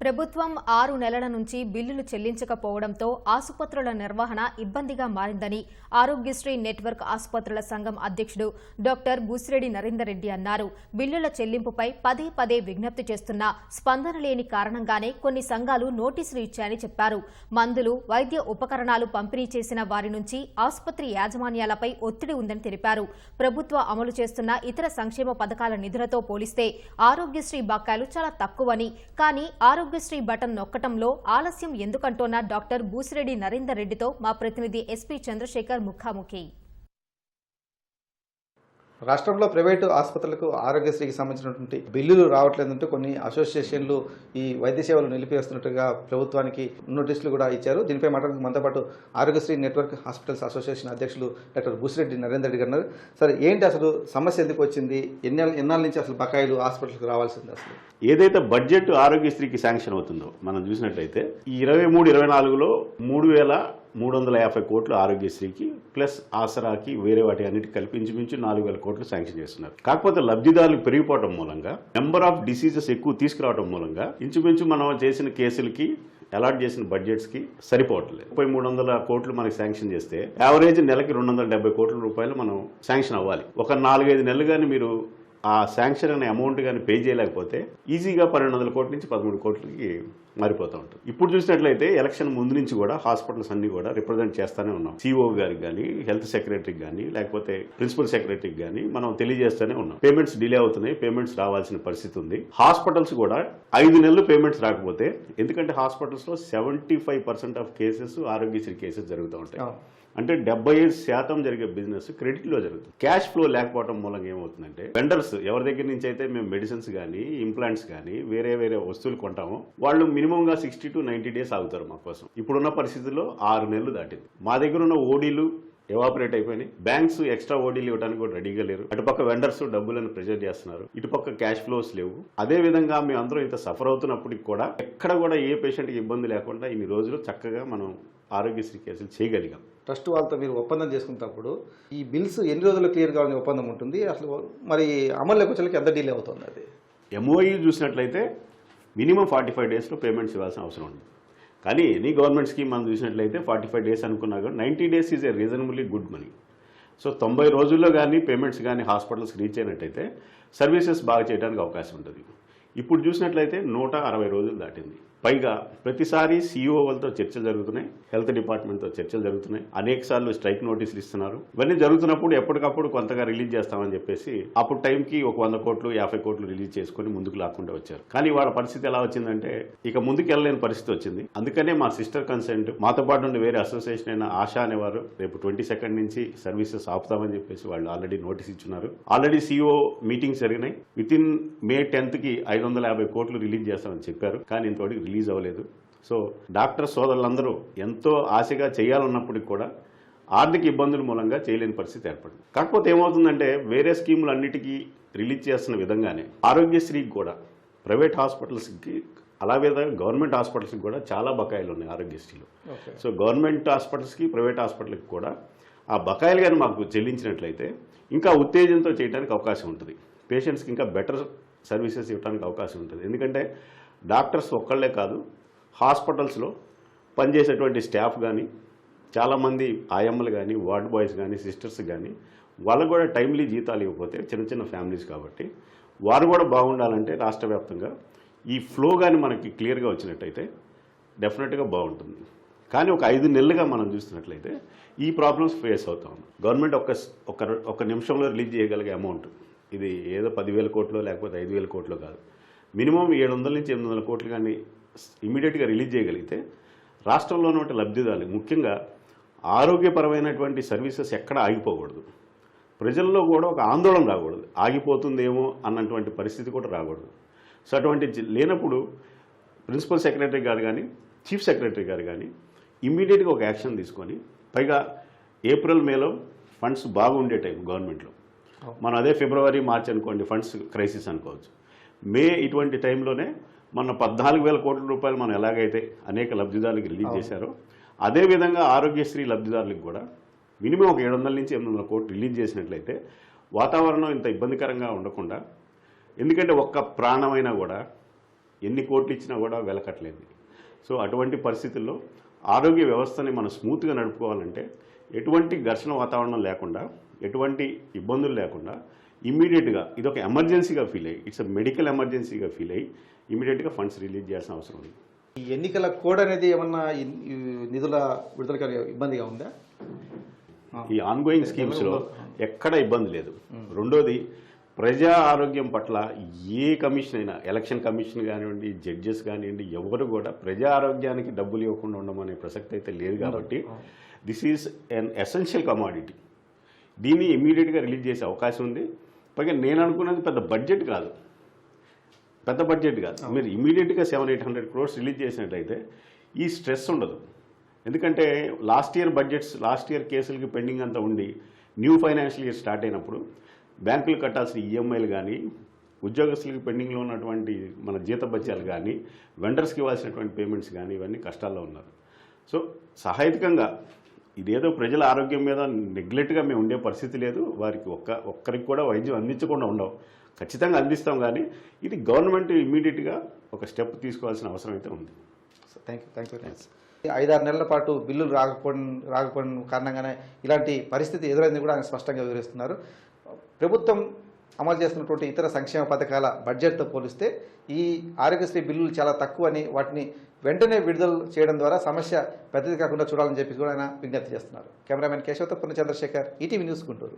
ప్రభుత్వం ఆరు నెలల నుంచి బిల్లులు చెల్లించకపోవడంతో ఆసుపత్రుల నిర్వహణ ఇబ్బందిగా మారిందని ఆరోగ్యశ్రీ నెట్వర్క్ ఆసుపత్రుల సంఘం అధ్యక్షుడు డాక్టర్ బూసిరెడ్డి నరేందర్ రెడ్డి అన్నారు. బిల్లుల చెల్లింపుపై పదే పదే విజ్ఞప్తి చేస్తున్నా స్పందన లేని కారణంగానే కొన్ని సంఘాలు నోటీసులు ఇచ్చాయని చెప్పారు. మందులు వైద్య ఉపకరణాలు పంపిణీ చేసిన వారి నుంచి ఆసుపత్రి యాజమాన్యాలపై ఒత్తిడి ఉందని తెలిపారు. ప్రభుత్వ అమలు చేస్తున్న ఇతర సంక్షేమ పథకాల నిధులతో పోలిస్తే ఆరోగ్యశ్రీ బకాయిలు చాలా తక్కువని కానీ ఆరోగ్యశ్రీ బటన్ నొక్కటంలో ఆలస్యం ఎందుకంటోన్న డాక్టర్ బూసిరెడ్డి నరేందర్ రెడ్డితో మా ప్రతినిధి ఎస్పీ చంద్రశేఖర్ ముఖాముఖి. రాష్ట్రంలో ప్రైవేటు ఆసుపత్రులకు ఆరోగ్యశ్రీకి సంబంధించినటువంటి బిల్లులు రావట్లేదంటూ కొన్ని అసోసియేషన్లు ఈ వైద్య సేవలు నిలిపివేస్తున్నట్టుగా ప్రభుత్వానికి నోటీసులు కూడా ఇచ్చారు. దీనిపై మాట్లాడడానికి మనతో పాటు ఆరోగ్యశ్రీ నెట్వర్క్ హాస్పిటల్స్ అసోసియేషన్ అధ్యక్షులు డాక్టర్ భూసిరెడ్డి నరేందర్ రెడ్డి గారు సరే ఏంటి అసలు సమస్య ఎందుకు వచ్చింది? ఎన్ని ఎన్నాళ్ళ నుంచి అసలు బకాయిలు హాస్పిటల్కి రావాల్సింది అసలు? ఏదైతే బడ్జెట్ ఆరోగ్యశ్రీకి శాంక్షన్ అవుతుందో మనం చూసినట్లయితే ఈ ఇరవై మూడు ఇరవై నాలుగులో మూడు వేల మూడు వందల యాభై కోట్లు ఆరోగ్యశ్రీకి ప్లస్ ఆసరాకి వేరే వాటి అన్నిటి కల్పించి ఇంచుమించు నాలుగు వేల కోట్లు శాంక్షన్ చేస్తున్నారు. కాకపోతే లబ్ధిదారులు పెరిగిపోవడం మూలంగా నెంబర్ ఆఫ్ డిసీజెస్ ఎక్కువ తీసుకురావడం మూలంగా ఇంచుమించు మనం చేసిన కేసులకి అలాట్ చేసిన బడ్జెట్స్కి సరిపోవట్లేదు. ముప్పై మూడు వందల కోట్లు మనకి శాంక్షన్ చేస్తే యావరేజ్ నెలకి రెండు వందల డెబ్బై కోట్ల రూపాయలు మనం శాంక్షన్ అవ్వాలి. ఒక నాలుగైదు నెలలు కానీ మీరు ఆ శాంక్షన్ అనే అమౌంట్ కానీ పే చేయలేకపోతే ఈజీగా పన్నెండు వందల కోట్ల నుంచి పదమూడు కోట్లకి మారిపోతూ ఉంటుంది. ఇప్పుడు చూసినట్లయితే ఎలక్షన్ ముందు నుంచి కూడా హాస్పిటల్స్ అన్ని కూడా రిప్రజెంట్ చేస్తూనే ఉన్నాం. సిఓ గారికి కానీ హెల్త్ సెక్రటరీకి కానీ లేకపోతే ప్రిన్సిపల్ సెక్రటరీకి కానీ మనం తెలియజేస్తూనే ఉన్నాం. పేమెంట్స్ డిలే అవుతున్నాయి పేమెంట్స్ రావాల్సిన పరిస్థితి ఉంది. హాస్పిటల్స్ కూడా ఐదు నెలలు పేమెంట్స్ రాకపోతే ఎందుకంటే హాస్పిటల్స్లో seventy five percent of cases Aarogyasri cases జరుగుతూ ఉంటాయి. అంటే డెబ్బై ఐదు శాతం జరిగే బిజినెస్ క్రెడిట్లో జరుగుతుంది. క్యాష్ ఫ్లో లేకపోవడం మూలంగా ఏమవుతుందంటే వెండర్స్ ఎవరి దగ్గర నుంచి అయితే మేము మెడిసిన్స్ కానీ ఇంప్లాంట్స్ కానీ వేరే వేరే వస్తువులు కొంటాము వాళ్ళు మినిమంగా సిక్స్టీ టు నైంటీ డేస్ ఆగుతారు మా కోసం. ఇప్పుడున్న పరిస్థితుల్లో ఆరు నెలలు దాటింది. మా దగ్గర ఉన్న ఓడీలు ఎవాపరేట్ అయిపోయినాయి. బ్యాంక్స్ ఎక్స్ట్రా ఓడీలు ఇవ్వడానికి కూడా రెడీగా లేరు. అటుపక్క వెండర్స్ డబ్బులను ప్రెజర్ చేస్తున్నారు. ఇటుపక్క క్యాష్ ఫ్లోస్ లేవు. అదే విధంగా మేము అందరం ఇంత సఫర్ అవుతున్నప్పటికి కూడా ఎక్కడ కూడా ఏ పేషెంట్కి ఇబ్బంది లేకుండా ఇన్ని రోజులు చక్కగా మనం ఆరోగ్యశ్రీ కేసులు చేయగలిగాం. ట్రస్ట్ వాళ్ళతో మీరు ఒప్పందం చేసుకున్నప్పుడు ఈ బిల్స్ ఎన్ని రోజులు క్లియర్ కావాలని ఒప్పందం ఉంటుంది? అసలు మరి అమల్లోకి వచ్చేకి ఎంత డీలే అవుతుంది అది? ఎంఓఈ చూసినట్లయితే మినిమం ఫార్టీ ఫైవ్ డేస్లో పేమెంట్స్ ఇవ్వాల్సిన అవసరం ఉంది. కానీ ఎనీ గవర్నమెంట్ స్కీమ్ మనం చూసినట్లయితే ఫార్టీ ఫైవ్ డేస్ అనుకున్నా కూడా ninety days is a reasonably good money. So తొంభై రోజుల్లో కానీ పేమెంట్స్ కానీ హాస్పిటల్స్కి రీచ్ అయినట్టయితే సర్వీసెస్ బాగా చేయడానికి అవకాశం ఉంటుంది. ఇప్పుడు చూసినట్లయితే నూట అరవై రోజులు దాటింది. పైగా ప్రతిసారి సీఈఓలతో చర్చలు జరుగుతున్నాయి హెల్త్ డిపార్ట్మెంట్తో చర్చలు జరుగుతున్నాయి. అనేక సార్లు స్ట్రైక్ నోటీసులు ఇస్తున్నారు. ఇవన్నీ జరుగుతున్నప్పుడు ఎప్పటికప్పుడు కొంతగా రిలీజ్ చేస్తామని చెప్పేసి అప్పుడు టైంకి ఒక వంద కోట్లు యాభై కోట్లు రిలీజ్ చేసుకొని ముందుకు లాక్కుండా వచ్చారు. కానీ వాళ్ళ పరిస్థితి ఎలా వచ్చిందంటే ఇక ముందుకు వెళ్ళలేని పరిస్థితి వచ్చింది. అందుకనే మా సిస్టర్ కన్సెంట్ మాతో పాటు నుండి వేరే అసోసియేషన్ అయిన ఆశా అనేవారు రేపు ట్వంటీ సెకండ్ నుంచి సర్వీసెస్ ఆపుతామని చెప్పేసి వాళ్ళు ఆల్రెడీ నోటీస్ ఇచ్చున్నారు. ఆల్రెడీ సీఈఓ మీటింగ్స్ జరిగినాయి. విత్ ఇన్ మే టెన్త్కి ఐదు వందల యాభై కోట్లు రిలీజ్ చేస్తామని చెప్పారు. కానీ ఇంతవరకు రిలీజ్ అవ్వలేదు. సో డాక్టర్ సోదరులందరూ ఎంతో ఆశగా చేయాలన్నప్పటికీ కూడా ఆర్థిక ఇబ్బందుల మూలంగా చేయలేని పరిస్థితి ఏర్పడింది. కాకపోతే ఏమవుతుందంటే వేరే స్కీములు అన్నిటికీ రిలీజ్ చేస్తున్న విధంగానే ఆరోగ్యశ్రీకి కూడా ప్రైవేట్ హాస్పిటల్స్కి అలాగే గవర్నమెంట్ హాస్పిటల్స్కి కూడా చాలా బకాయిలు ఉన్నాయి ఆరోగ్యశ్రీలో. సో గవర్నమెంట్ హాస్పిటల్స్కి ప్రైవేట్ హాస్పిటల్కి కూడా ఆ బకాయిలు కానీ మాకు చెల్లించినట్లయితే ఇంకా ఉత్తేజంతో చేయడానికి అవకాశం ఉంటుంది. పేషెంట్స్కి ఇంకా బెటర్ సర్వీసెస్ ఇవ్వడానికి అవకాశం ఉంటుంది. ఎందుకంటే డాక్టర్స్ ఒక్కళ్ళే కాదు హాస్పిటల్స్లో పనిచేసేటువంటి స్టాఫ్ కానీ చాలామంది ఆయమ్మలు కానీ వార్డ్ బాయ్స్ కానీ సిస్టర్స్ కానీ వాళ్ళకు కూడా టైమ్లీ జీతాలు ఇవ్వకపోతే చిన్న చిన్న ఫ్యామిలీస్ కాబట్టి వారు కూడా బాగుండాలంటే రాష్ట్ర వ్యాప్తంగా ఈ ఫ్లో కానీ మనకి క్లియర్గా వచ్చినట్టయితే డెఫినెట్గా బాగుంటుంది. కానీ ఒక ఐదు నెలలుగా మనం చూస్తున్నట్లయితే ఈ ప్రాబ్లమ్స్ ఫేస్ అవుతాం. గవర్నమెంట్ ఒక ఒక నిమిషంలో రిలీజ్ చేయగలిగే అమౌంట్. ఇది ఏదో పదివేల కోట్లో లేకపోతే ఐదు వేల కోట్లో కాదు. మినిమం ఏడు వందల నుంచి ఎనిమిది వందల కోట్లు కానీ ఇమీడియట్గా రిలీజ్ చేయగలిగితే రాష్ట్రంలో ఉన్న లబ్ధిదారులు ముఖ్యంగా ఆరోగ్యపరమైనటువంటి సర్వీసెస్ ఎక్కడ ఆగిపోకూడదు. ప్రజల్లో కూడా ఒక ఆందోళన రాకూడదు. ఆగిపోతుందేమో అన్నటువంటి పరిస్థితి కూడా రాకూడదు. సో అటువంటి లేనప్పుడు ప్రిన్సిపల్ సెక్రటరీ గారు కానీ చీఫ్ సెక్రటరీ గారు కానీ ఇమ్మీడియట్గా ఒక యాక్షన్ తీసుకొని పైగా ఏప్రిల్ మేలో ఫండ్స్ బాగుండే టైం గవర్నమెంట్లో. మనం అదే ఫిబ్రవరి మార్చ్ అనుకోండి ఫండ్స్ క్రైసిస్ అనుకోవచ్చు. మే ఇటువంటి టైంలోనే మన పద్నాలుగు వేల కోట్ల రూపాయలు మనం ఎలాగైతే అనేక లబ్ధిదారులకు రిలీజ్ చేశారో అదేవిధంగా ఆరోగ్యశ్రీ లబ్ధిదారులకు కూడా మినిమం ఒక ఏడు వందల నుంచి ఎనిమిది వందల కోట్లు రిలీజ్ చేసినట్లయితే వాతావరణం ఇంత ఇబ్బందికరంగా ఉండకుండా ఎందుకంటే ఒక్క ప్రాణమైనా కూడా ఎన్ని కోట్లు ఇచ్చినా కూడా వెలకట్లేదు సో అటువంటి పరిస్థితుల్లో ఆరోగ్య వ్యవస్థని మనం స్మూత్గా నడుపుకోవాలంటే ఎటువంటి ఘర్షణ వాతావరణం లేకుండా ఎటువంటి ఇబ్బందులు లేకుండా ఇమ్మీడియట్గా ఇది ఒక ఎమర్జెన్సీగా ఫీల్ అయ్యి ఇట్స్ మెడికల్ ఎమర్జెన్సీగా ఫీల్ అయ్యి ఇమీడియట్గా ఫండ్స్ రిలీజ్ చేయాల్సిన అవసరం ఉంది. ఈ ఎన్నికల కోడ్ అనేది ఏమన్నా నిధుల విడుదల ఇబ్బందిగా ఉందా? ఈ ఆన్గోయింగ్ స్కీమ్స్లో ఎక్కడ ఇబ్బంది లేదు. రెండోది ప్రజా ఆరోగ్యం పట్ల ఏ కమిషన్ అయినా ఎలక్షన్ కమిషన్ కానివ్వండి జడ్జెస్ కానివ్వండి ఎవరు కూడా ప్రజా ఆరోగ్యానికి డబ్బులు ఇవ్వకుండా ఉండమనే ప్రసక్తి అయితే లేదు కాబట్టి this is an essential commodity. దీన్ని ఇమీడియట్గా రిలీజ్ చేసే అవకాశం ఉంది. పైగా నేను అనుకున్నది పెద్ద బడ్జెట్ కాదు. పెద్ద బడ్జెట్ కాదు. మీరు ఇమీడియట్గా seven eight hundred crores release చేసినట్లయితే ఈ స్ట్రెస్ ఉండదు. ఎందుకంటే last year budgets last year కేసులకి pending అంతా ఉండి న్యూ ఫైనాన్షియల్ ఇయర్ స్టార్ట్ అయినప్పుడు బ్యాంకులు కట్టాల్సిన ఈఎంఐలు కానీ ఉద్యోగస్తులకి పెండింగ్లో ఉన్నటువంటి మన జీతభత్యాలు కానీ వెండర్స్కి ఇవ్వాల్సినటువంటి పేమెంట్స్ కానీ ఇవన్నీ కష్టాల్లో ఉన్నారు. సో సహాయకంగా ఇదేదో ప్రజల ఆరోగ్యం మీద నెగ్లెక్ట్గా మేము ఉండే పరిస్థితి లేదు. వారికి ఒక్క ఒక్కరికి కూడా వైద్యం అందించకుండా ఉండవు. ఖచ్చితంగా అందిస్తాం కానీ ఇది గవర్నమెంట్ ఇమీడియట్గా ఒక స్టెప్ తీసుకోవాల్సిన అవసరం అయితే ఉంది. Thank you thank you thanks ఐదారు నెలల పాటు బిల్లులు రాకపోవడం రాకపోవడం కారణంగానే ఇలాంటి పరిస్థితి ఎదురైంది కూడా ఆయన స్పష్టంగా వివరిస్తున్నారు. ప్రభుత్వం అమలు చేస్తున్నటువంటి ఇతర సంక్షేమ పథకాల బడ్జెట్తో పోలిస్తే ఈ ఆరోగ్యశ్రీ బిల్లులు చాలా తక్కువ అని వాటిని వెంటనే విడుదల చేయడం ద్వారా సమస్య పెద్దది కాకుండా చూడాలని చెప్పి కూడా ఆయన విజ్ఞప్తి చేస్తున్నారు. కెమెరామెన్ కేశవతో పూర్ణ చంద్రశేఖర్ ఈటీవీ న్యూస్ గుంటూరు.